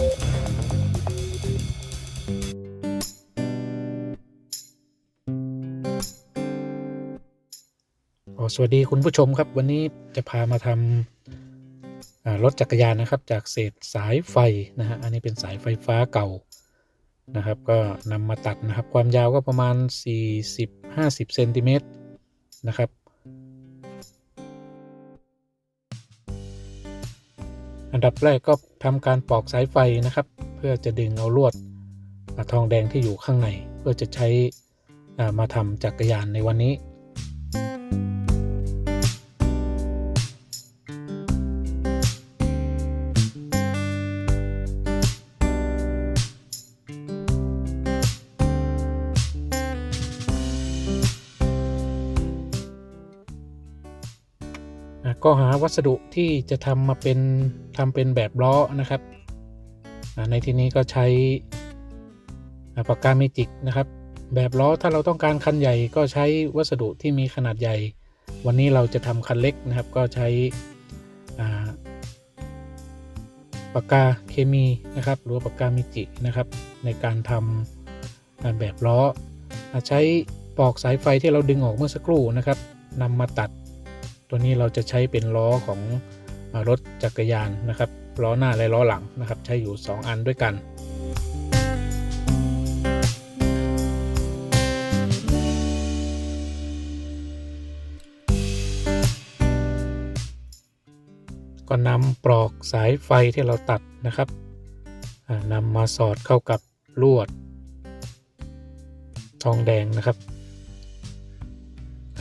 สวัสดีคุณผู้ชมครับ วันนี้จะพามาทำรถจักรยานนะครับ จากเศษสายไฟนะฮะอันนี้เป็นสายไฟฟ้าเก่านะครับ ก็นำมาตัดนะครับ ความยาวก็ประมาณ 40-50เซนติเมตรนะครับ อันดับแรกก็ทำการปอกสายไฟนะครับ เพื่อจะดึงเอาลวดทองแดงที่อยู่ข้างใน เพื่อจะใช้มาทำจักรยานในวันนี้ ก็หาวัสดุที่จะทำมาเป็นทำเป็นแบบล้อนะครับ ในที่นี้ก็ใช้ปากกาเมจิกนะครับ แบบล้อถ้าเราต้องการคันใหญ่ก็ใช้วัสดุที่มีขนาดใหญ่ วันนี้เราจะทำคันเล็กนะครับ ก็ใช้ปากกาเคมีนะครับ หรือว่าปากกาเมจิกนะครับ ในการทำแบบล้อ ใช้ปอกสายไฟที่เราดึงออกเมื่อสักครู่นะครับนำมาตัด ตัวนี้เราจะใช้เป็นล้อของอรถจักรยานนะครับล้อหน้าและล้อหลังนะครับใช้อยู่ 2 อันด้วยกันก็นำปลอกสายไฟที่เราตัดนะครับนำมาสอดเข้ากับลวด ทองแดงนะครับ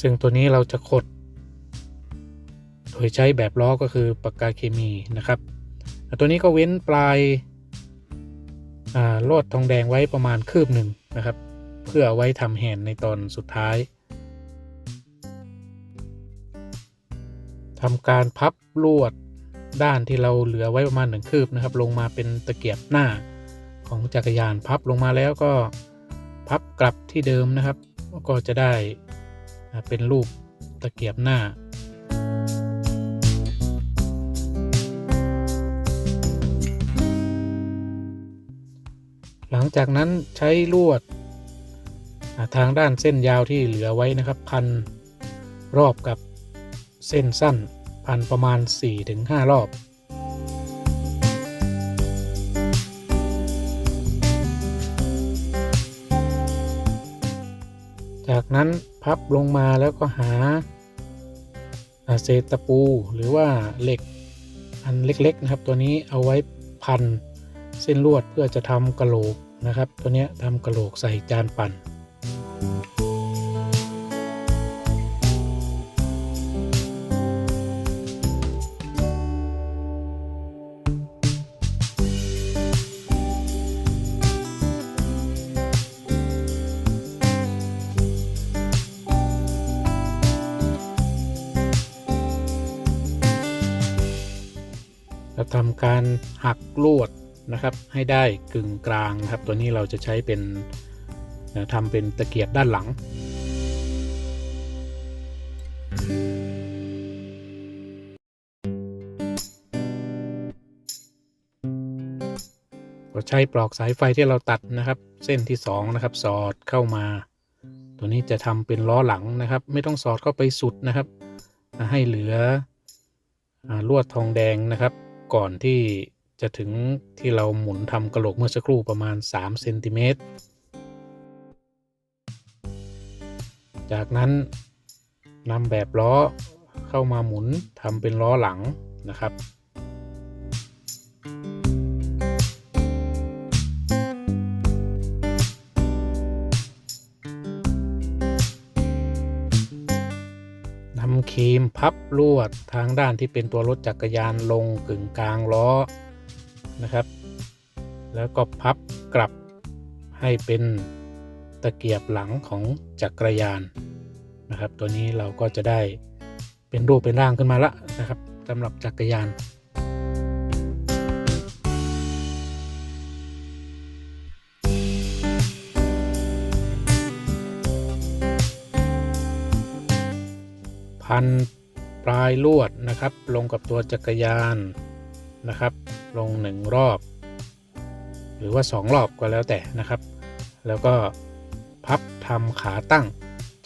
ซึ่งตัวนี้เราจะขด โดยใช้แบบล้อก็คือปากกาเคมีนะครับ ตัวนี้ก็เว้นปลายลวดทองแดงไว้ประมาณคืบหนึ่งนะครับ เพื่อไว้ทำแฮนในตอนสุดท้ายทำการพับลวดด้านที่เราเหลือไว้ประมาณหนึ่งคืบนะครับ ลงมาเป็นตะเกียบหน้าของจักรยานพับลงมาแล้วก็พับกลับที่เดิมนะครับ ก็จะได้เป็นรูปตะเกียบหน้า จากนั้นใช้ลวด ทางด้านเส้นยาวที่เหลือไว้นะครับ พันรอบกับเส้นสั้น พันประมาณ 4-5 รอบจากนั้นพับลงมาแล้วก็หาเศษตะปูหรือว่าเหล็กอันเล็กๆนะครับ ตัวนี้เอาไว้พันเส้นลวดเพื่อจะทำกระโหลก นะครับ ตัวนี้ทำกระโหลกใส่จานปั่นเราทำการหักลวด นะครับ ให้ได้กึ่งกลางนะครับ ตัวนี้เราจะใช้เป็นทำเป็นตะเกียบด้านหลังก็ใช้ปลอกสายไฟที่เราตัดนะครับ เส้นที่ 2 นะครับ สอดเข้ามา ตัวนี้จะทำเป็นล้อหลังนะครับ ไม่ต้องสอดเข้าไปสุดนะครับ ให้เหลืออลวดทองแดงนะครับ ก่อนที่ จะถึงที่เราหมุนทำกระโหลกเมื่อสักครู่ประมาณ3เซนติเมตร จากนั้นนำแบบล้อเข้ามาหมุนทำเป็นล้อหลังนะครับ นำครีมพับลวดทางด้านที่เป็นตัวรถจักรยานลงกึ่งกลางล้อ นะครับ แล้วก็พับกลับให้เป็นตะเกียบหลังของจักรยานนะครับ ตัวนี้เราก็จะได้เป็นรูปเป็นร่างขึ้นมาละนะครับสำหรับจักรยานพันปลายลวดนะครับ ลงกับตัวจักรยานนะครับ ลงหนึ่งรอบ หรือว่า 2 รอบก็แล้วแต่นะครับ แล้วก็พับทำขาตั้ง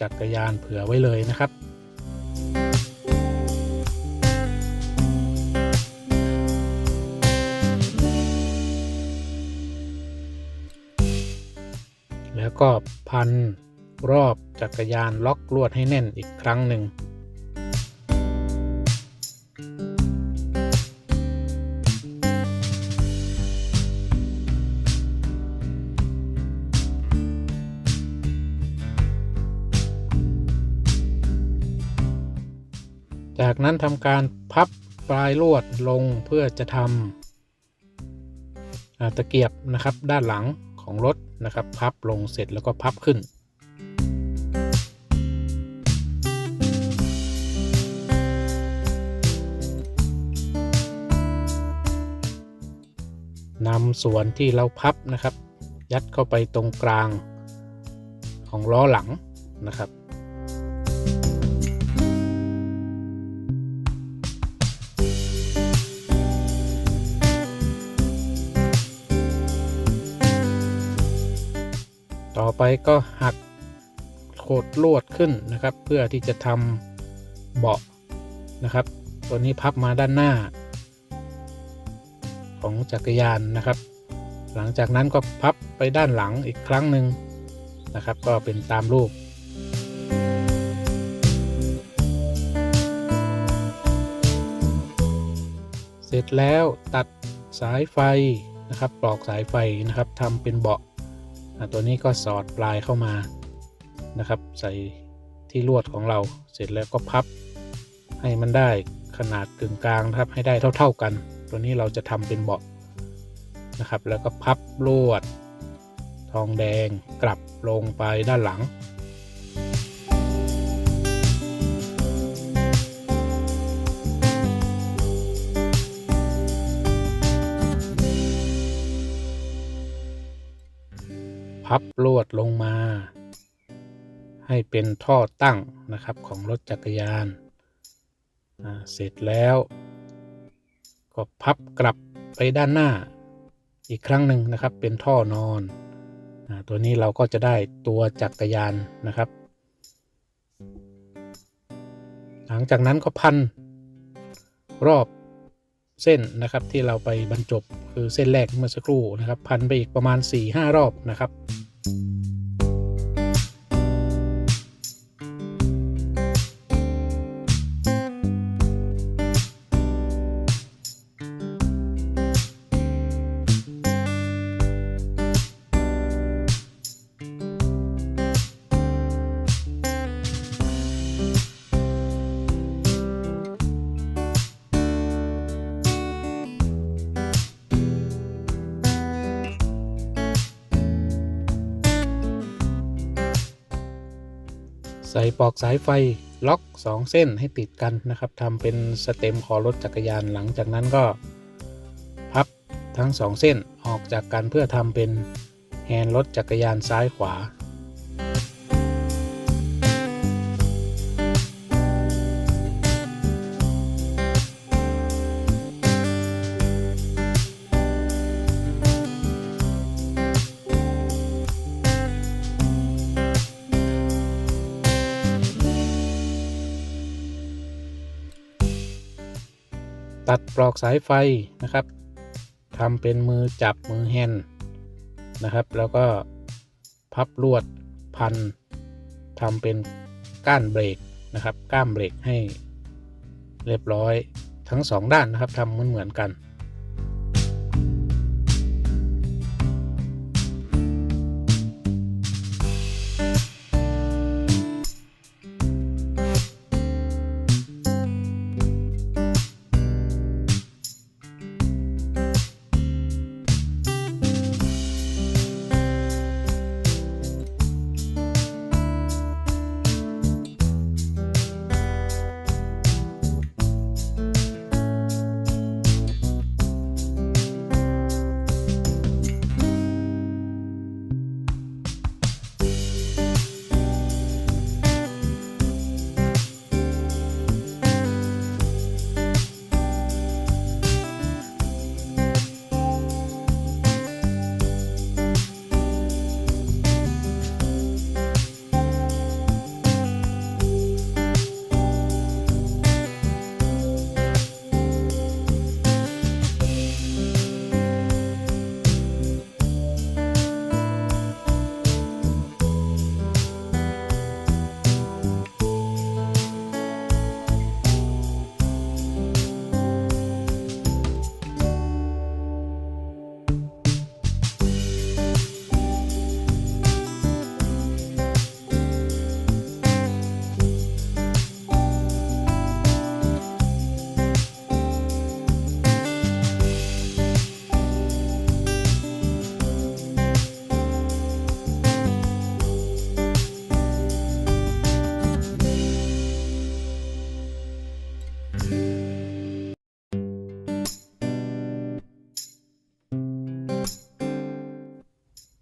จักรยานเผื่อไว้เลยนะครับแล้วก็พันรอบจักรยานล็อกลวดให้แน่นอีกครั้งหนึ่ง ทำการพับปลายลวดลงเพื่อจะทำตะเกียบนะครับด้านหลังของรถนะครับ พับลงเสร็จแล้วก็พับขึ้นนำส่วนที่เราพับนะครับ ยัดเข้าไปตรงกลางของล้อหลังนะครับ ไปก็หักโคดลวดขึ้นนะครับ เพื่อที่จะทำเบาะนะครับ ตัวนี้พับมาด้านหน้า ของจักรยานนะครับ หลังจากนั้นก็พับไปด้านหลังอีกครั้งหนึ่งนะครับ ก็เป็นตามรูปเสร็จแล้วตัดสายไฟนะครับปลอกสายไฟนะครับทำเป็นเบาะ ตัวนี้ก็สอดปลายเข้ามานะครับ ใส่ที่ลวดของเราเสร็จแล้วก็พับ ให้มันได้ขนาดกึ่งกลางครับให้ได้เท่า ๆกัน ตัวนี้เราจะทำเป็นเบาะนะครับ แล้วก็พับลวด ทองแดงกลับลงไปด้านหลัง พับลวดลงมา ให้เป็นท่อตั้งนะครับของรถจักรยานาเสร็จแล้ว ก็พับกลับไปด้านหน้าอีกครั้งหนึ่งนะครับเป็นท่อนอนอตัวนี้เราก็จะได้ตัวจักรยานนะครับ หลังจากนั้นก็พันรอบ เส้นนะครับที่เราไปบรรจบคือเส้นแรกเมื่อสักครู่นะครับพันไปอีกประมาณ 4-5 รอบนะครับ ใส่ปลอกสายไฟล็อก 2 เส้นให้ติดกันนะครับทำเป็นสเต็มคอรถจักรยานหลังจากนั้นก็ พับทั้ง 2 เส้นออกจากกันเพื่อทำเป็นแฮนด์รถจักรยานซ้ายขวา ตัดปลอกสายไฟนะครับทำเป็นมือจับมือแฮนด์นะครับ แล้วก็พับลวดพันทำเป็นก้านเบรกนะครับ ก้ามเบรกให้เรียบร้อยทั้งสองด้านนะครับทำเหมือนเหมือนกัน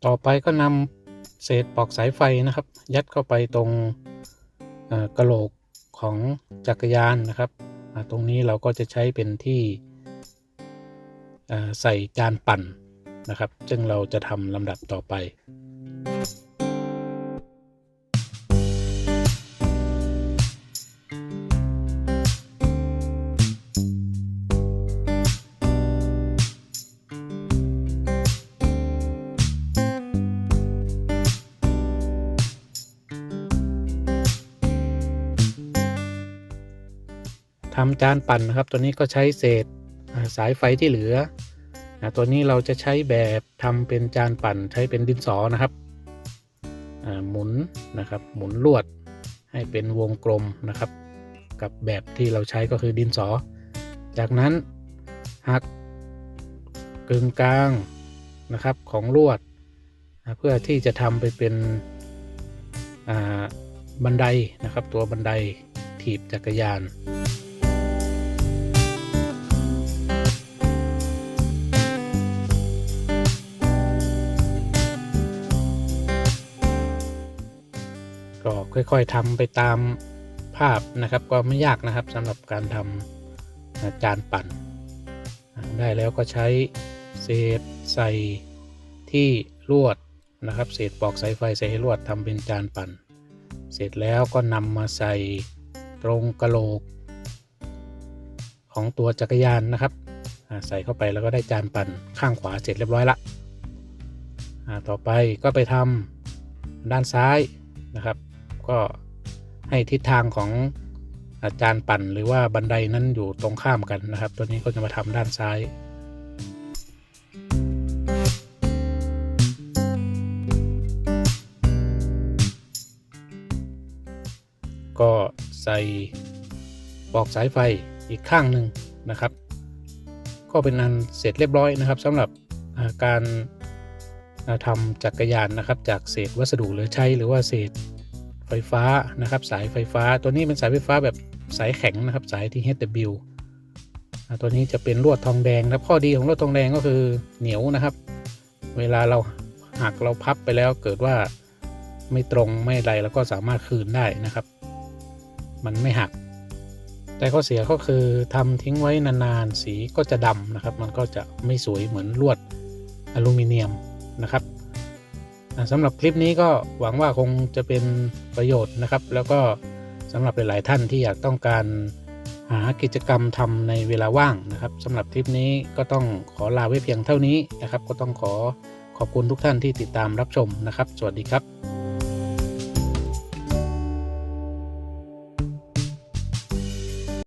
ต่อไปก็นำเศษปลอกสายไฟนะครับ ยัดเข้าไปตรงกระโหลกของจักรยานนะครับตรงนี้เราก็จะใช้เป็นที่ใส่จานปั่นนะครับ ซึ่งเราจะทำลำดับต่อไป ทำจานปั่นนะครับ ตัวนี้ก็ใช้เศษสายไฟที่เหลือ ตัวนี้เราจะใช้แบบทำเป็นจานปั่นใช้เป็นดินสอนะครับหมุนนะครับหมุนลวดให้เป็นวงกลมนะครับ กับแบบที่เราใช้ก็คือดินสอ จากนั้นหักกึ่งกลางนะครับของลวด เพื่อที่จะทำไปเป็นบันไดนะครับ ตัวบันไดถีบจักรยาน ค่อย ๆทำไปตามภาพนะครับก็ไม่ยากนะครับสำหรับการทำอ่าจานปั่น ได้แล้วก็ใช้เศษใส่ที่ลวดนะครับ เศษปลอกสายไฟใส่ให้ลวดทำเป็นจานปั่น เสร็จแล้วก็นำมาใส่ตรงกระโหลก ของตัวจักรยานนะครับใส่เข้าไปแล้วก็ได้จานปั่นข้างขวาเสร็จเรียบร้อยละต่อไปก็ไปทำด้านซ้ายนะครับ ก็ให้ทิศทางของอาจารย์ปั่นหรือว่าบันไดนั้นอยู่ตรงข้ามกันนะครับ ตัวนี้ก็จะมาทำด้านซ้าย ก็ใส่ปลอกสายไฟอีกข้างหนึ่งนะครับ ก็เป็นอันเสร็จเรียบร้อยนะครับสำหรับการทำจักรยานนะครับจากเศษวัสดุเหลือใช้หรือว่าเศษ ไฟฟ้านะครับ สายไฟฟ้าตัวนี้เป็นสายไฟฟ้าแบบสายแข็งนะครับ สายที่ HW ตัวนี้จะเป็นลวดทองแดงนะครับข้อดีของลวดทองแดงก็คือเหนียวนะครับ เวลาเราหักเราพับไปแล้วเกิดว่าไม่ตรงไม่ไรแล้วก็สามารถคืนได้นะครับ มันไม่หัก แต่ข้อเสียก็คือทำทิ้งไว้นานๆสีก็จะดำนะครับ มันก็จะไม่สวยเหมือนลวดอลูมิเนียมนะครับ สำหรับคลิปนี้ก็หวังว่าคงจะเป็นประโยชน์นะครับ แล้วก็สำหรับหลายๆท่านที่อยากต้องการหากิจกรรมทำในเวลาว่างนะครับสำหรับคลิปนี้ก็ต้องขอลาไว้เพียงเท่านี้นะครับ ก็ต้องขอขอบคุณทุกท่านที่ติดตามรับชมนะครับ สวัสดีครับ